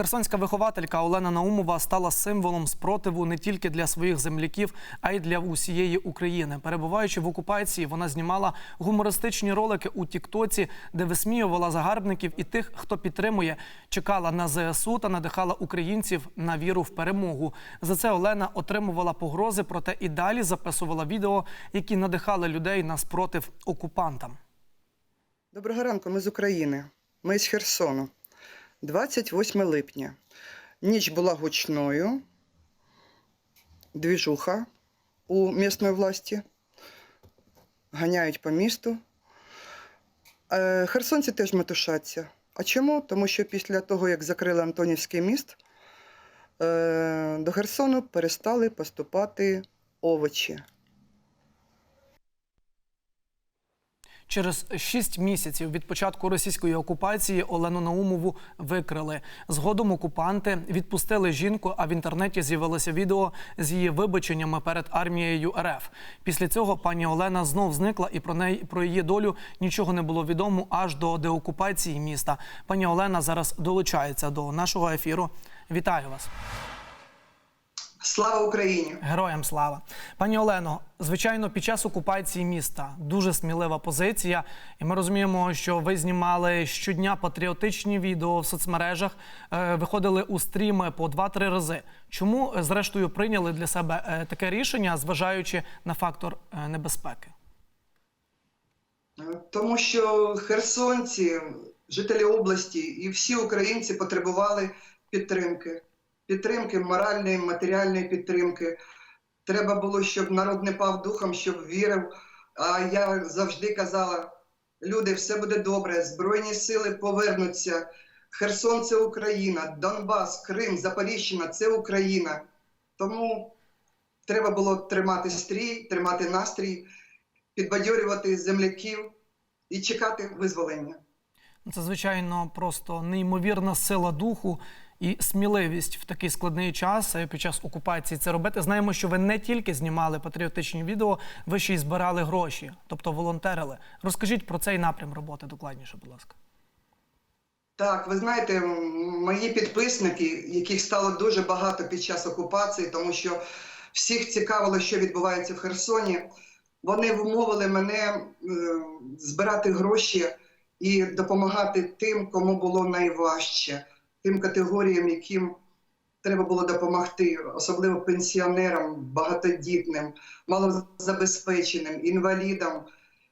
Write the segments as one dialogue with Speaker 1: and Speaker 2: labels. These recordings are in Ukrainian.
Speaker 1: Херсонська вихователька Олена Наумова стала символом спротиву не тільки для своїх земляків, а й для усієї України. Перебуваючи в окупації, вона знімала гумористичні ролики у Тіктоці, де висміювала загарбників і тих, хто підтримує, чекала на ЗСУ та надихала українців на віру в перемогу. За це Олена отримувала погрози, проте і далі записувала відео, які надихали людей на спротив окупантам.
Speaker 2: Доброго ранку, ми з України. Ми з Херсону. 28 липня. Ніч була гучною. Двіжуха у місної власті. Ганяють по місту. Е, Херсонці теж метушаться. А чому? Тому що після того, як закрили Антонівський міст, е, до Херсону перестали поступати овочі.
Speaker 1: Через шість місяців від початку російської окупації Олену Наумову викрили. Згодом окупанти відпустили жінку, а в інтернеті з'явилося відео з її вибаченнями перед армією РФ. Після цього пані Олена знов зникла, і про неї про її долю нічого не було відомо аж до деокупації міста. Пані Олена зараз долучається до нашого ефіру. Вітаю вас.
Speaker 2: Слава Україні!
Speaker 1: Героям слава, пані Олено. Звичайно, під час окупації міста дуже смілива позиція, і ми розуміємо, що ви знімали щодня патріотичні відео в соцмережах, е, виходили у стріми по 2-3 рази. Чому е, зрештою прийняли для себе е, таке рішення, зважаючи на фактор небезпеки?
Speaker 2: Тому що херсонці, жителі області і всі українці потребували підтримки. Підтримки, моральної, матеріальної підтримки. Треба було, щоб народ не пав духом, щоб вірив. А я завжди казала: люди, все буде добре, Збройні сили повернуться. Херсон це Україна, Донбас, Крим, Запоріжжя це Україна. Тому треба було тримати стрій, тримати настрій, підбадьорювати земляків і чекати визволення.
Speaker 1: Це звичайно просто неймовірна сила духу і сміливість в такий складний час під час окупації це робити. Знаємо, що ви не тільки знімали патріотичні відео, ви ще й збирали гроші, тобто волонтерили. Розкажіть про цей напрям роботи докладніше, будь ласка.
Speaker 2: Так, ви знаєте, мої підписники, яких стало дуже багато під час окупації, тому що всіх цікавило, що відбувається в Херсоні. Вони вмовили мене е, збирати гроші і допомагати тим, кому було найважче, тим категоріям, яким треба було допомогти, особливо пенсіонерам, багатодітним, малозабезпеченим, інвалідам.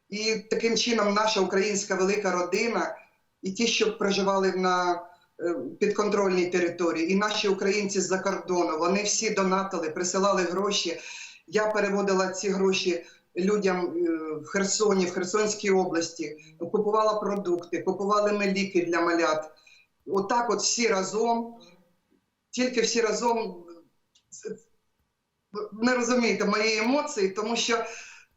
Speaker 2: І таким чином наша українська велика родина і ті, що проживали на е, підконтрольній території, і наші українці з-за кордону, вони всі донатили, присилали гроші. Я переводила ці гроші людям е, в Херсоні, в Херсонській області, купувала продукти, купували ми ліки для малят. Отак, от всі разом, тільки всі разом не розумієте мої емоції, тому що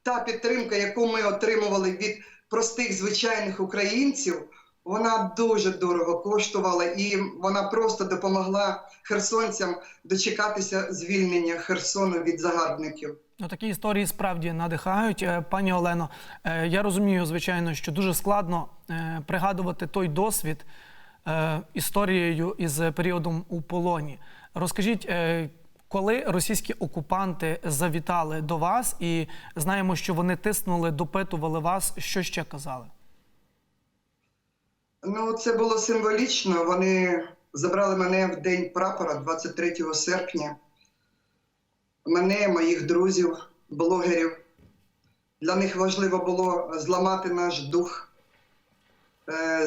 Speaker 2: та підтримка, яку ми отримували від простих звичайних українців, вона дуже дорого коштувала, і вона просто допомогла херсонцям дочекатися звільнення Херсону від загарбників.
Speaker 1: Ну, такі історії справді надихають. Е, Пані Олено, е, я розумію, звичайно, що дуже складно е, пригадувати той досвід історією із періодом у полоні. Розкажіть, е, коли російські окупанти завітали до вас, і знаємо, що вони тиснули, допитували вас, що ще казали?
Speaker 2: Ну, це було символічно. Вони забрали мене в день прапора 23 серпня. Мене, моїх друзів, блогерів. Для них важливо було зламати наш дух, е,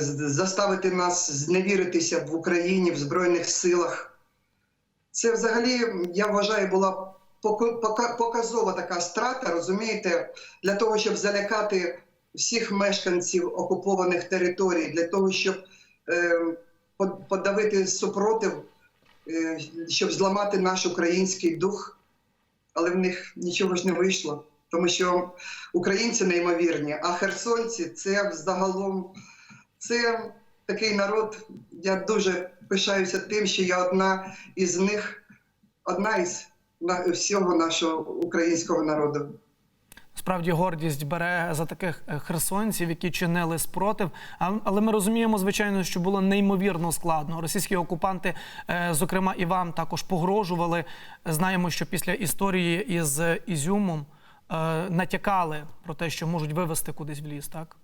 Speaker 2: заставити нас зневіритися в Україні, в Збройних силах. Це взагалі, я вважаю, була показова така страта, розумієте, для того, щоб залякати всіх мешканців окупованих територій, для того, щоб е, подавити супротив, е, щоб зламати наш український дух. Але в них нічого ж не вийшло, тому що українці неймовірні, а херсонці це взагалом це такий народ. Я дуже пишаюся тим, що я одна із них, одна із всього нашого українського народу.
Speaker 1: Справді гордість бере за таких е, херсонців, які чинили спротив. Але ми розуміємо, звичайно, що було неймовірно складно. Російські окупанти, е, зокрема, і вам також погрожували. Знаємо, що після історії із Ізюмом е, натякали про те, що можуть вивезти кудись в ліс, так?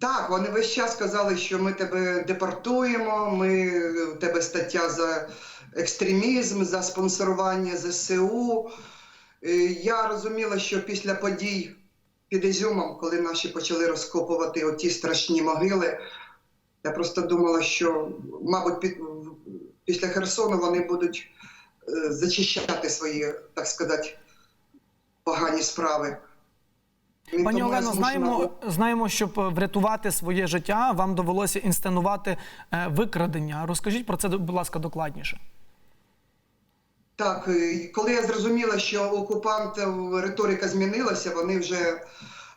Speaker 2: Так, вони весь час казали, що ми тебе депортуємо, ми тебе стаття за екстремізм, за спонсорування ЗСУ. Е, Я розуміла, що після подій під Ізюмом, коли наші почали розкопувати оті страшні могили, я просто думала, що, мабуть, після Херсону вони будуть е, зачищати свої, так сказати, погані справи.
Speaker 1: Пані Олено, знаємо, знаємо, щоб е, врятувати своє життя, вам довелося інсценувати е, викрадення. Розкажіть про це, будь ласка, докладніше.
Speaker 2: Так, коли я зрозуміла, що окупантів риторика змінилася, вони вже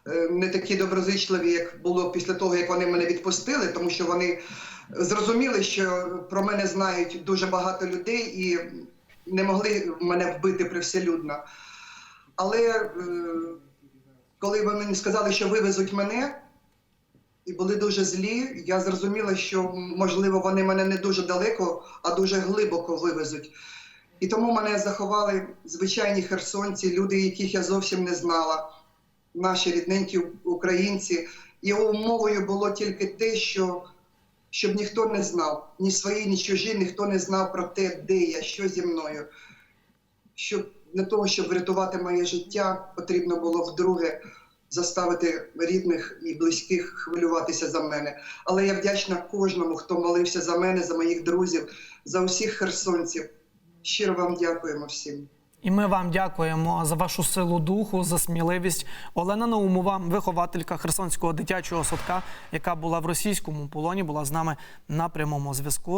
Speaker 2: е, не такі доброзичливі, як було після того, як вони мене відпустили, тому що вони зрозуміли, що про мене знають дуже багато людей і не могли мене вбити привселюдно. Але е, коли вони сказали, що вивезуть мене, і були дуже злі, я зрозуміла, що можливо вони мене не дуже далеко, а дуже глибоко вивезуть. І тому мене заховали звичайні херсонці, люди, яких я зовсім не знала, наші рідненькі українці. І умовою було тільки те, що щоб ніхто не знав, ні свої, ні чужі, ніхто не знав про те, де я, що зі мною. Щоб для того, щоб врятувати моє життя, потрібно було вдруге заставити рідних і близьких хвилюватися за мене. Але я вдячна кожному, хто молився за мене, за моїх друзів, за усіх херсонців. Щиро вам дякуємо всім.
Speaker 1: І ми вам дякуємо за вашу силу духу, за сміливість. Олена Наумова, вихователька Херсонського дитячого садка, яка була в російському полоні, була з нами на прямому зв'язку.